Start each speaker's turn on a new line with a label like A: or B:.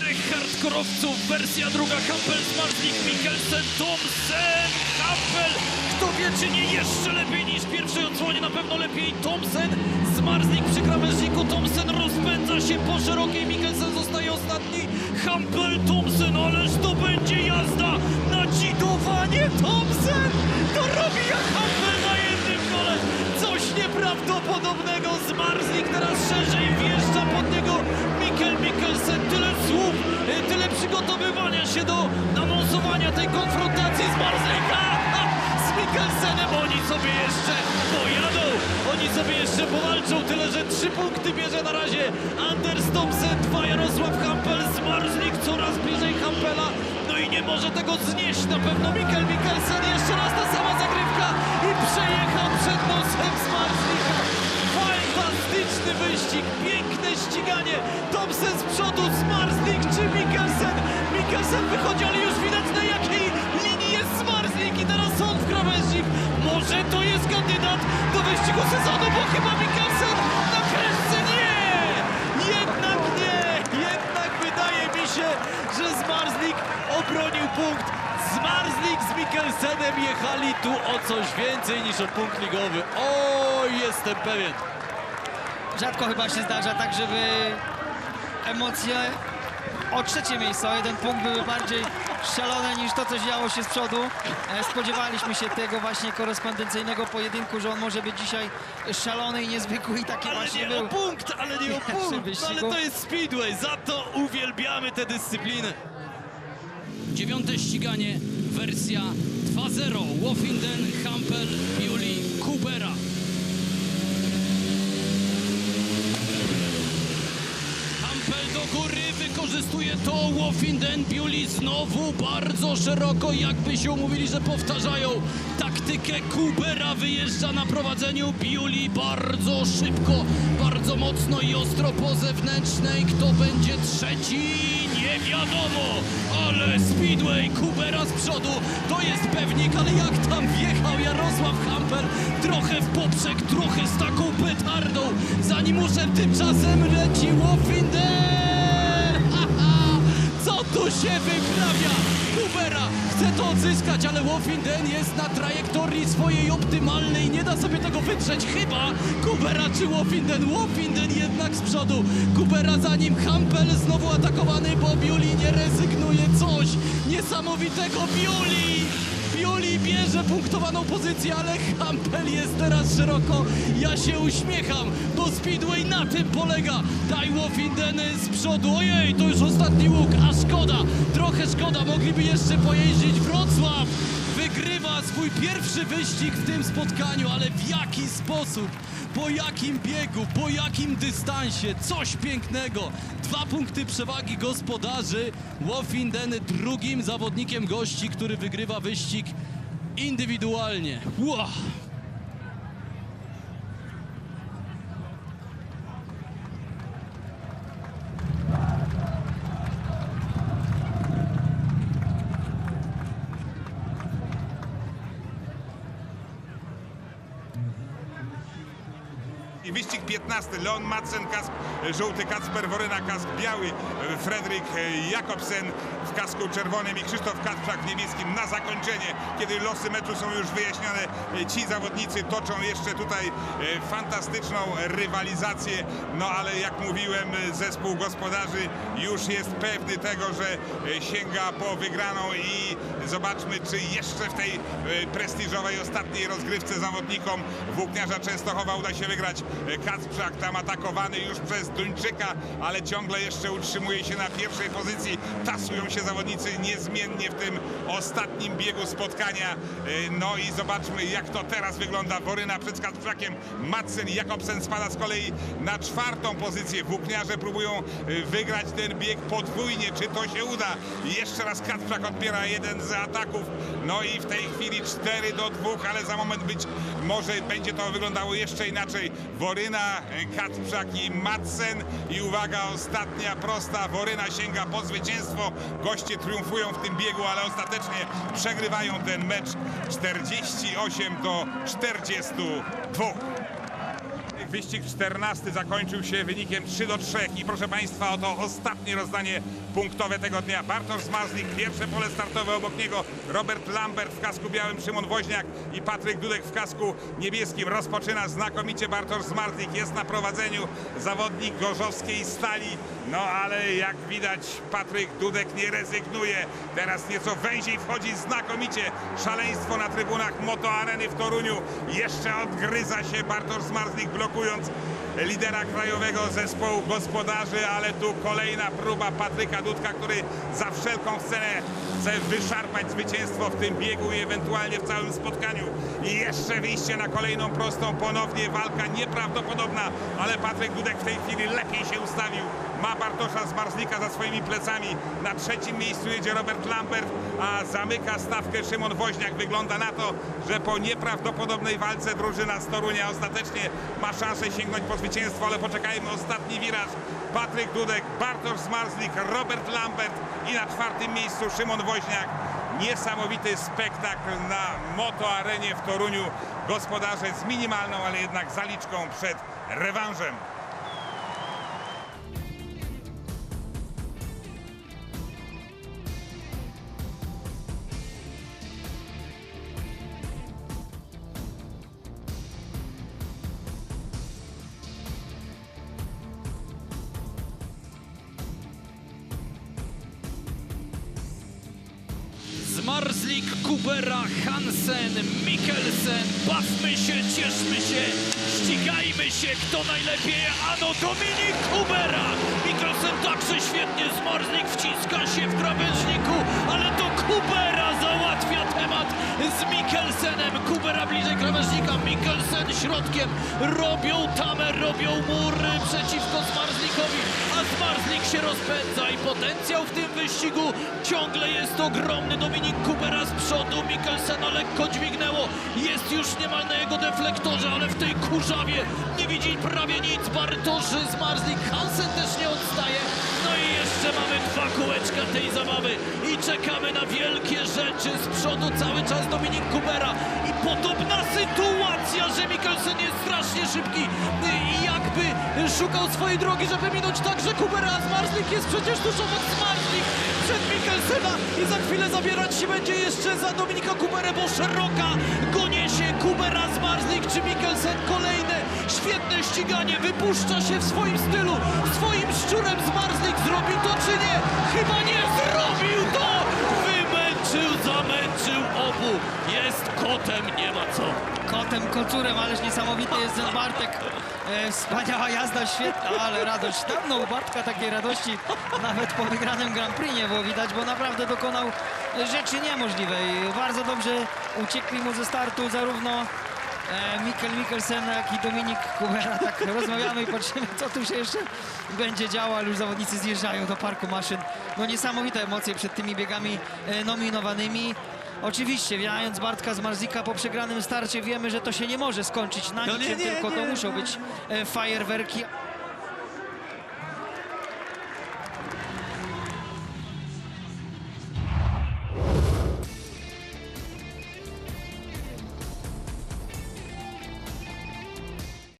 A: Czterech hardkorowców, wersja druga, Kampel, Smartlik, Mikkelsen, Thompson, Kampel. Kto wie, czy nie jeszcze lepiej niż pierwszej odsłonie, na pewno lepiej Thompson. Zmarzlik przy krawężniku, Thompson rozpędza się po szerokiej, Mikkelsen zostaje ostatni. Hampel, Thompson, ależ to będzie jazda na dzidowanie. Thompson to robi jak przygotowywania się do anonsowania tej konfrontacji z Marzlika. Z Mikkelsenem oni sobie jeszcze pojadą. Oni sobie jeszcze powalczą, tyle że trzy punkty bierze na razie Anders Thompson, dwa Jarosław Hampel, Zmarzlik coraz bliżej Hampela. No i nie może tego znieść na pewno Mikkel Mikkelsen. Jeszcze raz ta sama zagrywka i przejechał przed nosem Zmarzlika. Fantastyczny wyścig, piękne ściganie. Thompson z przodu, Zmarzlik czy Mikkelsen. Mikkelsen wychodzi, ale już widać na jakiej linii jest Zmarzlik i teraz on w krawężnik. Może to jest kandydat do wyścigu sezonu, bo chyba Mikkelsen na kresce nie! Jednak nie! Jednak wydaje mi się, że Zmarzlik obronił punkt. Zmarzlik z Mikkelsenem jechali tu o coś więcej niż o punkt ligowy. O, jestem pewien.
B: Rzadko chyba się zdarza tak, żeby emocje o trzecie miejsce, o jeden punkt były bardziej szalone niż to, co działo się z przodu. E, Spodziewaliśmy się tego właśnie korespondencyjnego pojedynku, że on może być dzisiaj szalony i niezwykły i taki
A: Ale
B: właśnie
A: nie
B: był.
A: o punkt, ale nie o punkt. No, ale to jest Speedway, za to uwielbiamy tę dyscyplinę. Dziewiąte ściganie, wersja 2.0. Wofinden, Hampel, Biuli, Kubera. Hampel do góry, wykorzystuje to Wofinden, Biuli znowu bardzo szeroko, jakby się umówili, że powtarzają taktykę. Kubera, wyjeżdża na prowadzeniu, Biuli bardzo szybko, bardzo mocno i ostro po zewnętrznej, kto będzie trzeci, nie wiadomo, ale Speedway, Kubera z przodu, to jest pewnik, ale jak tam wjechał Jarosław Hampel, trochę w poprzek, trochę z taką petardą, zanim uszedł tymczasem leci Wofinden! Co tu się wyprawia? Kubera chce to odzyskać, ale Wofinden jest na trajektorii swojej optymalnej. Nie da sobie tego wytrzeć chyba. Kubera czy Wofinden? Wofinden jednak z przodu. Kubera za nim. Hampel znowu atakowany, bo Biuli nie rezygnuje. Coś niesamowitego. Biuli! Biuli bierze punktowaną pozycję, ale Hampel jest teraz szeroko. Ja się uśmiecham, bo Speedway na tym polega. Daj Wofinden z przodu. Ojej, to już ostatni łuk, a szkoda. Trochę szkoda, mogliby jeszcze pojeździć. Wrocław wygrywa swój pierwszy wyścig w tym spotkaniu, ale w jaki sposób? Po jakim biegu, po jakim dystansie? Coś pięknego. Dwa punkty przewagi gospodarzy. Wofinden drugim zawodnikiem gości, który wygrywa wyścig indywidualnie. Wow.
C: Wyścig 15. Leon Madsen, kask żółty, Kacper Woryna, kask biały, e, Fredrik e, Jakobsen w kasku czerwonym i Krzysztof Kacprzak w niebieskim na zakończenie, kiedy losy meczu są już wyjaśnione. e, Ci zawodnicy toczą jeszcze tutaj fantastyczną rywalizację, no ale jak mówiłem, zespół gospodarzy już jest pewny tego, że sięga po wygraną i zobaczmy, czy jeszcze w tej e, prestiżowej ostatniej rozgrywce zawodnikom Włókniarza Częstochowa uda się wygrać. E, Kacprzak tam atakowany już przez Duńczyka, ale ciągle jeszcze utrzymuje się na pierwszej pozycji. Tasują się zawodnicy niezmiennie w tym ostatnim biegu spotkania. E, No i zobaczmy, jak to teraz wygląda. Woryna przed Kacprzakiem, Madsen i Jakobsen spada z kolei na czwartą pozycję. Włókniarze próbują wygrać ten bieg podwójnie. Czy to się uda? Jeszcze raz Kacprzak odbiera jeden z ataków. No i w tej chwili 4 do 2, ale za moment być może będzie to wyglądało jeszcze inaczej. Woryna, Kacprzak i Madsen. I uwaga, ostatnia prosta. Woryna sięga po zwycięstwo. Goście triumfują w tym biegu, ale ostatecznie przegrywają ten mecz 48 do 42. wyścig 14 zakończył się wynikiem 3 do 3 i proszę Państwa, oto ostatnie rozdanie punktowe tego dnia. Bartosz Zmarzlik, pierwsze pole startowe obok niego, Robert Lambert w kasku białym, Szymon Woźniak i Patryk Dudek w kasku niebieskim. Rozpoczyna znakomicie Bartosz Zmarzlik, jest na prowadzeniu zawodnik gorzowskiej stali. No ale jak widać Patryk Dudek nie rezygnuje. Teraz nieco węziej wchodzi znakomicie. Szaleństwo na trybunach Moto Areny w Toruniu. Jeszcze odgryza się Bartosz Zmarzlik blokując lidera krajowego zespołu gospodarzy, ale tu kolejna próba Patryka Dudka, który za wszelką cenę chce wyszarpać zwycięstwo w tym biegu i ewentualnie w całym spotkaniu. I jeszcze wyjście na kolejną prostą, ponownie walka nieprawdopodobna, ale Patryk Dudek w tej chwili lepiej się ustawił. Ma Bartosza Zmarzlika za swoimi plecami. Na trzecim miejscu jedzie Robert Lambert, a zamyka stawkę Szymon Woźniak. Wygląda na to, że po nieprawdopodobnej walce drużyna z Torunia ostatecznie ma szansę sięgnąć po zwycięstwo, ale poczekajmy, ostatni wiraż. Patryk Dudek, Bartosz Zmarzlik, Robert Lambert i na czwartym miejscu Szymon Woźniak. Niesamowity spektakl na Moto Arenie w Toruniu. Gospodarze z minimalną, ale jednak zaliczką przed rewanżem.
A: Zmarzlik, Kubera, Hansen, Mikkelsen. Bawmy się, cieszmy się, ścigajmy się, kto najlepiej. Ano Dominik Kubera. Mikkelsen także świetnie. Zmarzlik wciska się w krawężniku, ale to Kubera załatwia temat z Mikkelsenem. Kubera bliżej krawężnika, Mikkelsen środkiem. Robią tamę, robią mury przeciwko Zmarzlikowi, a Zmarzlik się rozpędza i potencjał w tym wyścigu ciągle jest ogromny. Dominik Kubera z przodu, Mikkelsena lekko dźwignęło. Jest już niemal na jego deflektorze, ale w tej kurzawie nie widzi prawie nic. Bartosz Zmarzlik, Hansen też nie odstaje. No mamy dwa kółeczka tej zabawy i czekamy na wielkie rzeczy. Z przodu cały czas Dominik Kubera i podobna sytuacja, że Mikkelsen jest strasznie szybki i jakby szukał swojej drogi, żeby minąć także Kubera, a jest przecież tuż obok Zmarzlik przed Mikkelsena i za chwilę zabierać się będzie jeszcze za Dominika Kuberę, bo szeroka gonie się Kubera, Zmarzlik czy Mikkelsen kolejne świetne ściganie, wypuszcza się w swoim stylu, swoim szczurem Zmarzlik zrobi to czy nie? Chyba nie zrobił to! Wymęczył, zamęczył obu, jest kotem, nie ma co.
B: Kotem, koczurem, ależ niesamowity jest ten Bartek. E, wspaniała jazda, świetna, ale radość. Dawno u Bartka takiej radości nawet po wygranym Grand Prix nie było widać, bo naprawdę dokonał rzeczy niemożliwej. Bardzo dobrze uciekli mu ze startu zarówno Mikkel Mikkelsen, jak i Dominik Kubera. Tak rozmawiamy i patrzymy, co tu się jeszcze będzie działo, ale już zawodnicy zjeżdżają do parku maszyn. No niesamowite emocje przed tymi biegami e, nominowanymi. Oczywiście, witając Bartka z Marzika po przegranym starcie, wiemy, że to się nie może skończyć na
A: No nie,
B: niczym,
A: nie,
B: tylko to
A: nie.
B: muszą być e, fajerwerki,